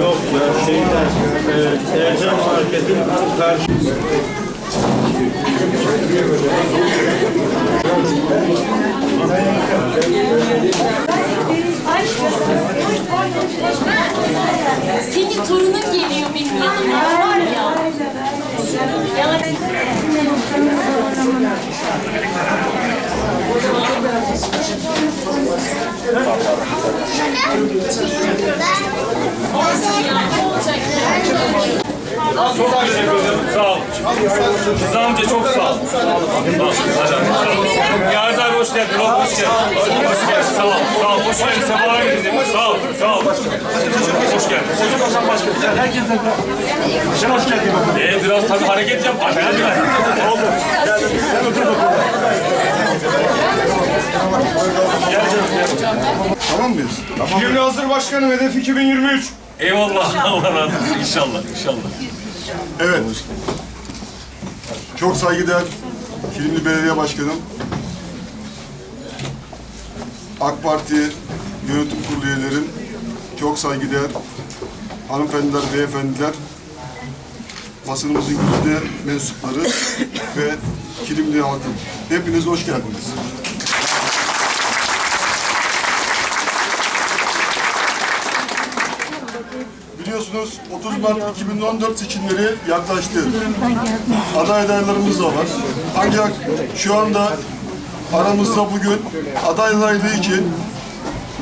Yok ya şeyden, e, Ercan Market'in karşı. Senin torunun geliyor benim yanıma var ya. Yani Sağ ol. Rıza amca çok sağ ol. Yağız abi hoş geldin. Oğlum hoş geldin. Hoş geldin. Sağ ol. Sağ ol. Hoş geldin. Sefalar getirdin. Sağ ol. Sağ ol. Hoş geldin. Herkese Başkan hoş geldin. Ee, biraz tabii hareket yap. Hadi hadi. hadi. Oldu. Sen otur bakalım. Tamam mıyız? Tamam. Şimdi hazır başkanım hedef 2023. Eyvallah. Allah razı olsun. İnşallah. İnşallah. Evet. Çok saygıdeğer Kilimli Belediye Başkanım, AK Parti yönetim kurulu üyelerim, çok saygıdeğer hanımefendiler, beyefendiler, basınımızın güzide mensupları ve Kilimli halkı. Hepiniz hoş geldiniz. Biliyorsunuz 30 Mart 2014 seçimleri yaklaştı. Aday adaylarımız da var. Ancak şu anda aramızda bugün aday adaylığı için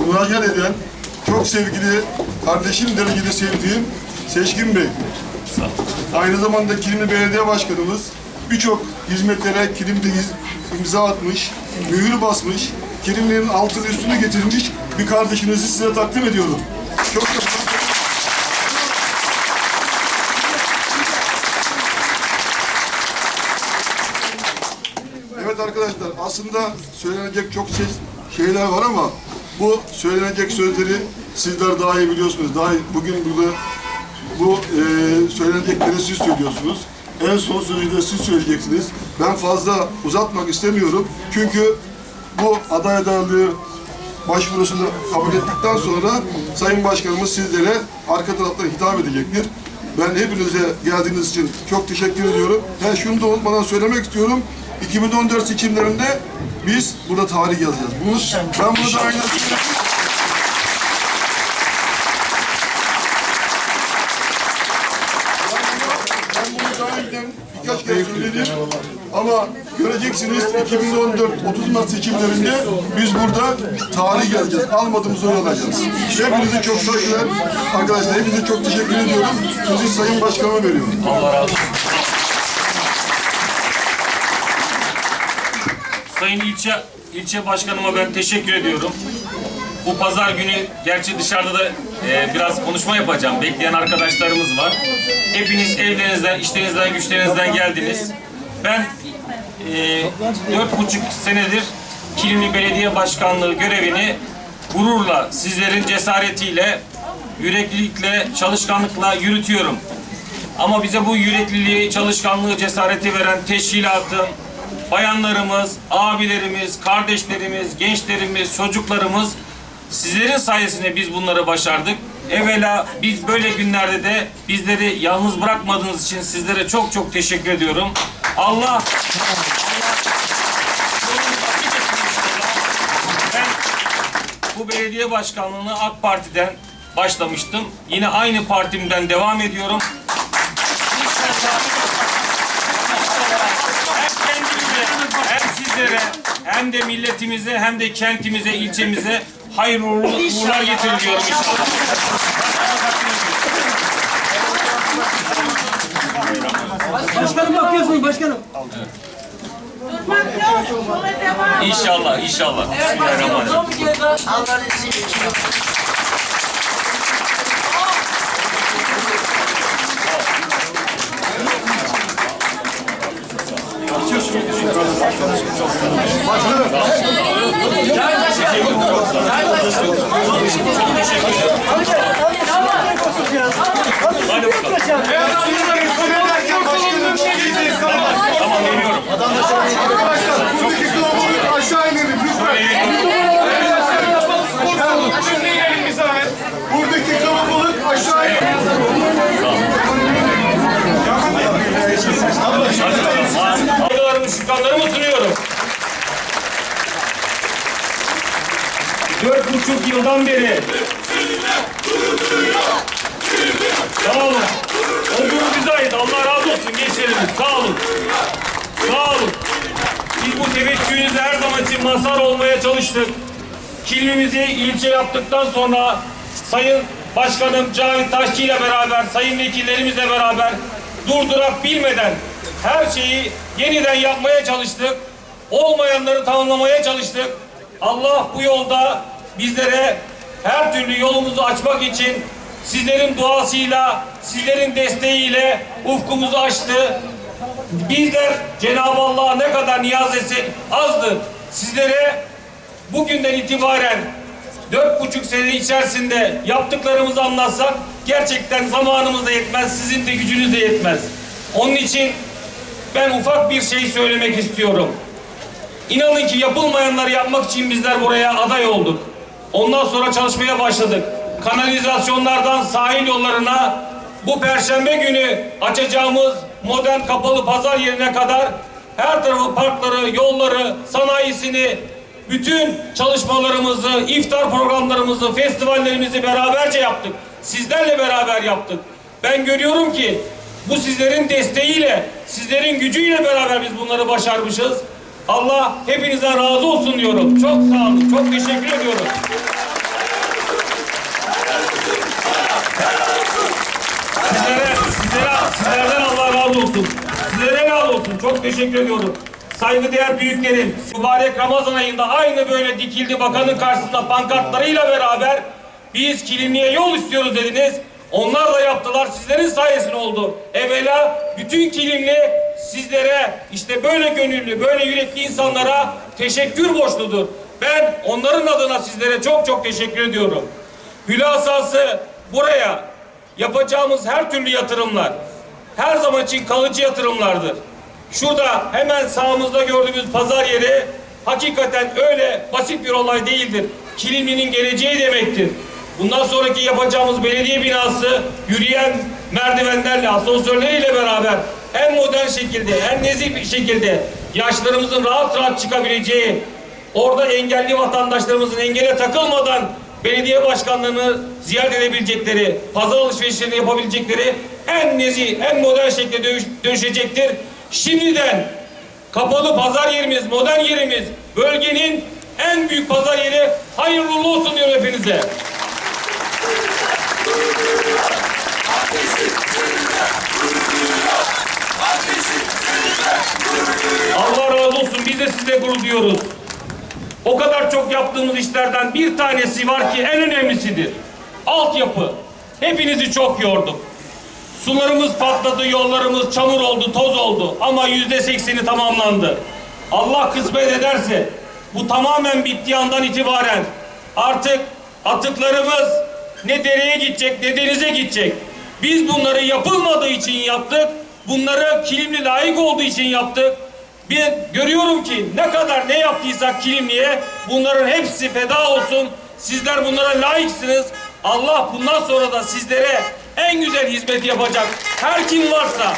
müracaat eden çok sevgili kardeşim derecede sevdiğim Seçkin Bey. Aynı zamanda Kilimli Belediye Başkanımız birçok hizmetlere Kilim'de imza atmış, mühür basmış, Kilimli'nin altını üstünü getirmiş bir kardeşinizi size takdim ediyorum. Çok çok Evet arkadaşlar aslında söylenecek çok şey, şeyler var ama bu söylenecek sözleri sizler daha iyi biliyorsunuz. Daha iyi, bugün burada bu e, söylenecekleri siz söylüyorsunuz. En son sözü de siz söyleyeceksiniz. Ben fazla uzatmak istemiyorum. Çünkü bu aday adaylığı başvurusunu kabul ettikten sonra Sayın Başkanımız sizlere arka taraftan hitap edecektir. Ben hepinize geldiğiniz için çok teşekkür ediyorum. Ben şunu da unutmadan söylemek istiyorum. 2014 seçimlerinde biz burada tarih yazacağız. Bunu, ben bunu da aynen söyledim. Ben bunu daha önceden birkaç kere söyledim. Ama göreceksiniz 2014 30 Mart seçimlerinde biz burada tarih yazacağız. Almadığımız oy alacağız. Hepinize çok saygılar. Arkadaşlar hepinize çok teşekkür ediyorum. Sözü Sayın Başkanıma veriyorum. Allah razı olsun. Sayın ilçe ilçe başkanıma ben teşekkür ediyorum. Bu pazar günü gerçi dışarıda da e, biraz konuşma yapacağım. Bekleyen arkadaşlarımız var. Hepiniz evlerinizden, işlerinizden, güçlerinizden geldiniz. Ben e, dört buçuk senedir Kilimli Belediye Başkanlığı görevini gururla, sizlerin cesaretiyle, yüreklilikle, çalışkanlıkla yürütüyorum. Ama bize bu yürekliliği, çalışkanlığı, cesareti veren teşkilatım, bayanlarımız, abilerimiz, kardeşlerimiz, gençlerimiz, çocuklarımız sizlerin sayesinde biz bunları başardık. Evvela biz böyle günlerde de bizleri yalnız bırakmadığınız için sizlere çok çok teşekkür ediyorum. Allah. Ben bu belediye başkanlığını AK Parti'den başlamıştım. Yine aynı partimden devam ediyorum. İnşallah, inşallah hem kendimize, hem sizlere, hem de milletimize, hem de kentimize, ilçemize hayırlı uğurlu- uğurlar getirin diyorum inşallah. Başkanım bakıyorsunuz başkanım. İnşallah, inşallah. Bismillahirrahmanirrahim. Hadi bakalım. Tamam, geliyorum. Buradaki kalabalık aşağı inelim lütfen. Buradaki kalabalık aşağı inelim. şükranlarımı sunuyorum. Dört buçuk yıldan beri Sağ olun. O gün bize ait. Allah razı olsun gençlerimiz. Sağ olun. Sağ olun. Biz bu teveccühünüze her zaman için mazhar olmaya çalıştık. Kilmimizi ilçe yaptıktan sonra Sayın Başkanım Cavit Taşçı ile beraber, sayın vekillerimizle beraber durdurak bilmeden her şeyi yeniden yapmaya çalıştık. Olmayanları tamamlamaya çalıştık. Allah bu yolda bizlere her türlü yolumuzu açmak için sizlerin duasıyla, sizlerin desteğiyle ufkumuzu açtı. Bizler Cenab-ı Allah'a ne kadar niyaz etsek azdır. Sizlere bugünden itibaren dört buçuk sene içerisinde yaptıklarımızı anlatsak gerçekten zamanımız da yetmez, sizin de gücünüz de yetmez. Onun için ben ufak bir şey söylemek istiyorum. İnanın ki yapılmayanları yapmak için bizler buraya aday olduk. Ondan sonra çalışmaya başladık. Kanalizasyonlardan sahil yollarına bu perşembe günü açacağımız modern kapalı pazar yerine kadar her tarafı parkları, yolları, sanayisini, bütün çalışmalarımızı, iftar programlarımızı, festivallerimizi beraberce yaptık. Sizlerle beraber yaptık. Ben görüyorum ki bu sizlerin desteğiyle, sizlerin gücüyle beraber biz bunları başarmışız. Allah hepinizden razı olsun diyorum. Çok sağ olun. Çok teşekkür ediyorum. Sizlere, sizlere, sizlerden Allah razı olsun. Sizlere razı olsun. Çok teşekkür ediyorum. Saygıdeğer büyüklerim, mübarek Ramazan ayında aynı böyle dikildi bakanın karşısında pankartlarıyla beraber biz kilimliğe yol istiyoruz dediniz. Onlar da yaptılar. Sizlerin sayesinde oldu. Evvela bütün kilimli sizlere işte böyle gönüllü, böyle yürekli insanlara teşekkür borçludur. Ben onların adına sizlere çok çok teşekkür ediyorum. Hülasası buraya yapacağımız her türlü yatırımlar her zaman için kalıcı yatırımlardır. Şurada hemen sağımızda gördüğümüz pazar yeri hakikaten öyle basit bir olay değildir. Kilimli'nin geleceği demektir. Bundan sonraki yapacağımız belediye binası yürüyen merdivenlerle, asansörleriyle beraber en modern şekilde, en nezih bir şekilde yaşlarımızın rahat rahat çıkabileceği, orada engelli vatandaşlarımızın engele takılmadan belediye başkanlarını ziyaret edebilecekleri, pazar alışverişlerini yapabilecekleri en nezih, en modern şekilde dönüş- dönüşecektir. Şimdiden kapalı pazar yerimiz, modern yerimiz, bölgenin en büyük pazar yeri hayırlı olsun diyorum hepinize. Allah razı olsun. Biz de size gurur duyuyoruz. O kadar çok yaptığımız işlerden bir tanesi var ki en önemlisidir. Altyapı. Hepinizi çok yorduk. Sularımız patladı, yollarımız çamur oldu, toz oldu. Ama yüzde sekseni tamamlandı. Allah kısmet ederse bu tamamen bittiği andan itibaren artık atıklarımız ne dereye gidecek ne denize gidecek. Biz bunları yapılmadığı için yaptık. Bunları kilimli layık olduğu için yaptık. Bir görüyorum ki ne kadar ne yaptıysak Kilimli'ye bunların hepsi feda olsun. Sizler bunlara layıksınız. Allah bundan sonra da sizlere en güzel hizmet yapacak. Her kim varsa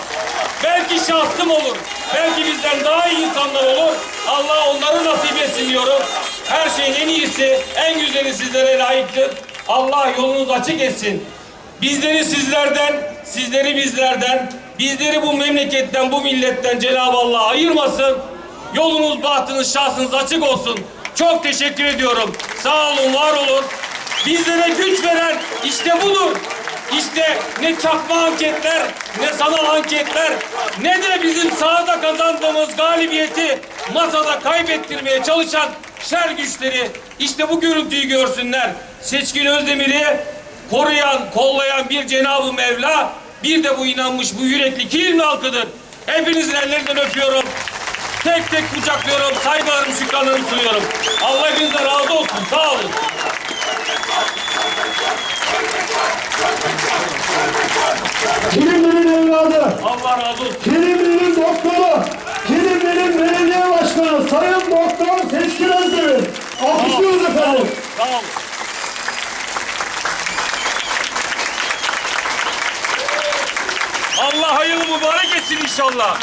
belki şahsım olur. Belki bizden daha iyi insanlar olur. Allah onları nasip etsin diyorum. Her şeyin en iyisi, en güzeli sizlere layıktır. Allah yolunuzu açık etsin. Bizleri sizlerden, sizleri bizlerden, bizleri bu memleketten, bu milletten Cenab-ı Allah ayırmasın. Yolunuz, bahtınız, şahsınız açık olsun. Çok teşekkür ediyorum. Sağ olun, var olun. Bizlere güç veren işte budur. İşte ne çakma anketler, ne sanal anketler, ne de bizim sahada kazandığımız galibiyeti masada kaybettirmeye çalışan şer güçleri işte bu görüntüyü görsünler. Seçkin Özdemir'i koruyan, kollayan bir Cenab-ı Mevla, bir de bu inanmış, bu yürekli Kilimli halkıdır. Hepinizin ellerinden öpüyorum. Tek tek kucaklıyorum, saygılarımı, şükranlarımı sunuyorum. Allah hepinizden razı olsun, sağ olun. Kilimli'nin evladı, Allah razı olsun. Kilimli'nin doktoru, Kilimli'nin belediye başkanı Sayın Doktor Seçkin Özdemir. Alkışlıyoruz efendim. Sağ olun. Etsin inşallah.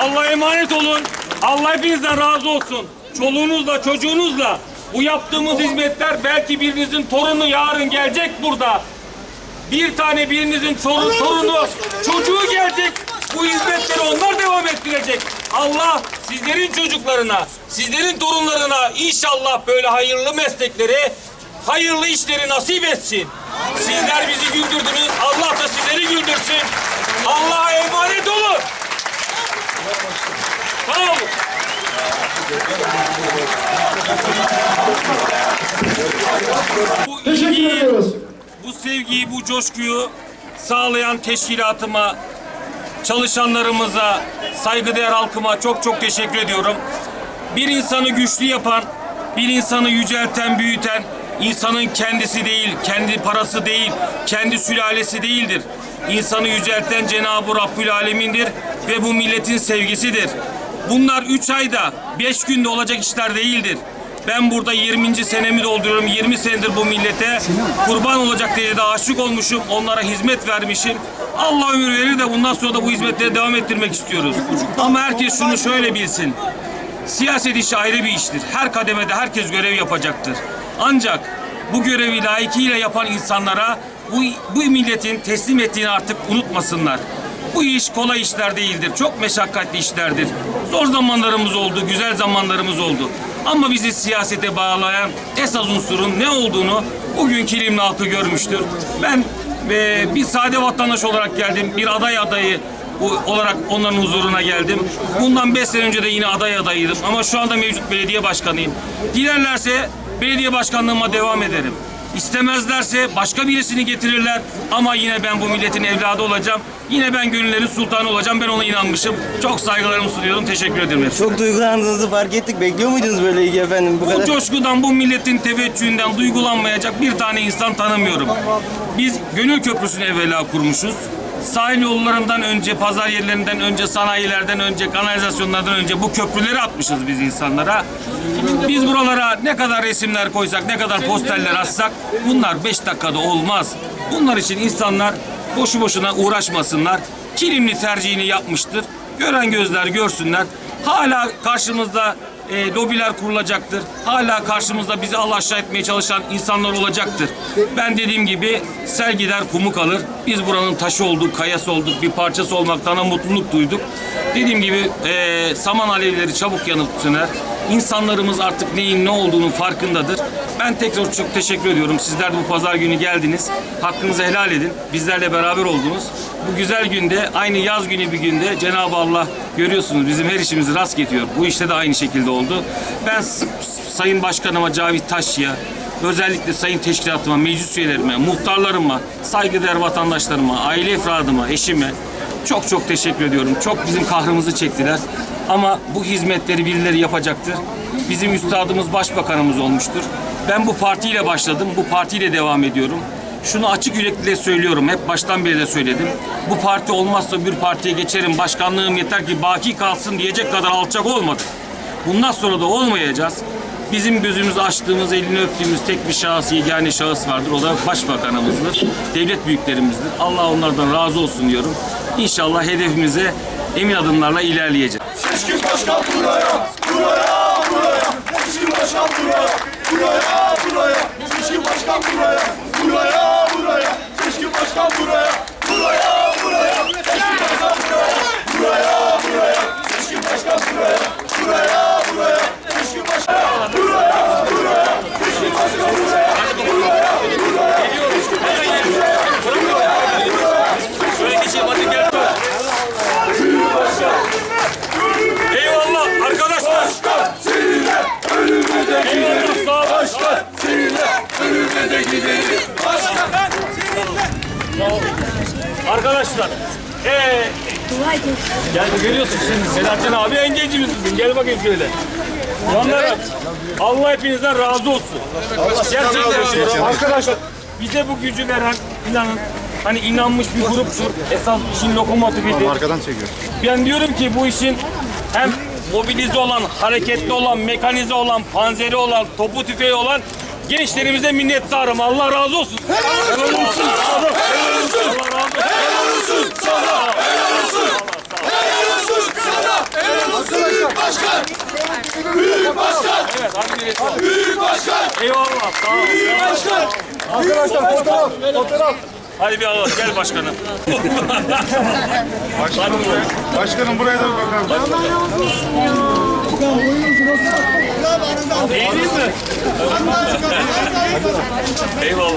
Allah'a emanet olun. Allah hepinizden razı olsun. Çoluğunuzla, çocuğunuzla bu yaptığımız hizmetler belki birinizin torunu yarın gelecek burada. Bir tane birinizin torunu, torunu çocuğu gelecek. Bu hizmetleri onlar devam ettirecek. Allah sizlerin çocuklarına, sizlerin torunlarına inşallah böyle hayırlı meslekleri, hayırlı işleri nasip etsin. Sizler bizi güldürdünüz. Allah da sizleri güldürsün. Allah'a emanet olun. Sağ olun. Bu Teşekkür ilgiyi, ediyoruz. bu sevgiyi, bu coşkuyu sağlayan teşkilatıma, çalışanlarımıza, saygıdeğer halkıma çok çok teşekkür ediyorum. Bir insanı güçlü yapan, bir insanı yücelten, büyüten insanın kendisi değil, kendi parası değil, kendi sülalesi değildir. İnsanı yücelten Cenab-ı Rabbül Alemin'dir ve bu milletin sevgisidir. Bunlar üç ayda, beş günde olacak işler değildir. Ben burada 20. senemi dolduruyorum. 20 senedir bu millete kurban olacak diye de aşık olmuşum. Onlara hizmet vermişim. Allah ömür verir de bundan sonra da bu hizmetleri devam ettirmek istiyoruz. Ama herkes şunu şöyle bilsin. Siyaset işi ayrı bir iştir. Her kademede herkes görev yapacaktır. Ancak bu görevi layıkıyla yapan insanlara bu, bu milletin teslim ettiğini artık unutmasınlar. Bu iş kolay işler değildir. Çok meşakkatli işlerdir. Zor zamanlarımız oldu, güzel zamanlarımız oldu. Ama bizi siyasete bağlayan esas unsurun ne olduğunu bugün Kilimli halkı görmüştür. Ben e, bir sade vatandaş olarak geldim. Bir aday adayı olarak onların huzuruna geldim. Bundan beş sene önce de yine aday adayıydım. Ama şu anda mevcut belediye başkanıyım. Dilerlerse belediye başkanlığıma devam ederim. İstemezlerse başka birisini getirirler ama yine ben bu milletin evladı olacağım. Yine ben gönüllerin sultanı olacağım. Ben ona inanmışım. Çok saygılarımı sunuyorum. Teşekkür ederim hepsine. Çok duygulandığınızı fark ettik. Bekliyor muydunuz böyle ilgi efendim? Bu Bu kadar. coşkudan, bu milletin teveccühünden duygulanmayacak bir tane insan tanımıyorum. Biz Gönül Köprüsü'nü evvela kurmuşuz. Sahil yollarından önce, pazar yerlerinden önce, sanayilerden önce, kanalizasyonlardan önce bu köprüleri atmışız biz insanlara. Biz buralara ne kadar resimler koysak, ne kadar posterler atsak bunlar beş dakikada olmaz. Bunlar için insanlar boşu boşuna uğraşmasınlar. Kilimli tercihini yapmıştır. Gören gözler görsünler. Hala karşımızda e, lobiler kurulacaktır. Hala karşımızda bizi Allah aşağı etmeye çalışan insanlar olacaktır. Ben dediğim gibi sel gider kumu kalır. Biz buranın taşı olduk, kayası olduk, bir parçası olmaktan mutluluk duyduk. Dediğim gibi e, saman alevleri çabuk yanıp söner. İnsanlarımız artık neyin ne olduğunun farkındadır. Ben tekrar çok teşekkür ediyorum. Sizler de bu pazar günü geldiniz. Hakkınızı helal edin. Bizlerle beraber oldunuz. Bu güzel günde, aynı yaz günü bir günde Cenab-ı Allah görüyorsunuz bizim her işimizi rast getiriyor. Bu işte de aynı şekilde oldu. Ben Sayın Başkanıma Cavit Taşçı'ya, özellikle Sayın Teşkilatıma, meclis üyelerime, muhtarlarıma, saygıdeğer vatandaşlarıma, aile efradıma, eşime çok çok teşekkür ediyorum. Çok bizim kahrımızı çektiler. Ama bu hizmetleri birileri yapacaktır. Bizim üstadımız başbakanımız olmuştur. Ben bu partiyle başladım, bu partiyle devam ediyorum. Şunu açık yürekliyle söylüyorum, hep baştan beri de söyledim. Bu parti olmazsa bir partiye geçerim, başkanlığım yeter ki baki kalsın diyecek kadar alçak olmadı. Bundan sonra da olmayacağız. Bizim gözümüzü açtığımız, elini öptüğümüz tek bir şahıs, yegane şahıs vardır. O da başbakanımızdır, devlet büyüklerimizdir. Allah onlardan razı olsun diyorum. İnşallah hedefimize emin adımlarla ilerleyeceğiz. Seçkin başkan buraya, buraya, buraya. Seçkin başkan buraya, buraya, buraya. Seçkin başkan buraya, buraya, buraya. Seçkin başkan buraya, buraya. Seçkin başkan buraya, buraya, buraya. Şöyle geçeyim hadi gel. Eyvallah arkadaşlar. Eyvallah sağ olun. Başkan seninle ölüme de gidelim. Başkan. Arkadaşlar. Ee, gel görüyorsun şimdi Selahattin abi en gencimizsin. Gel bakayım şöyle. Yanlara Allah hepinizden razı olsun. Gerçekten arkadaşlar bize bu gücü veren inanın hani inanmış bir gruptur. Esas işin lokomotifidir. Arkadan çekiyor. Ben diyorum ki bu işin hem mobilize olan, hareketli olan, mekanize olan, panzeri olan, topu tüfeği olan gençlerimize minnettarım. Allah razı olsun. Helal olsun. Helal olsun. Helal olsun. Allah razı olsun. Helal olsun sana. Helal olsun sana. Helal olsun başkan. Sağ olun. Arkadaşlar fotoğraf, fotoğraf. Hadi bir alalım. Gel başkanım. Başkanım, başkanım buraya da bakalım. İyi değil mi? Eyvallah.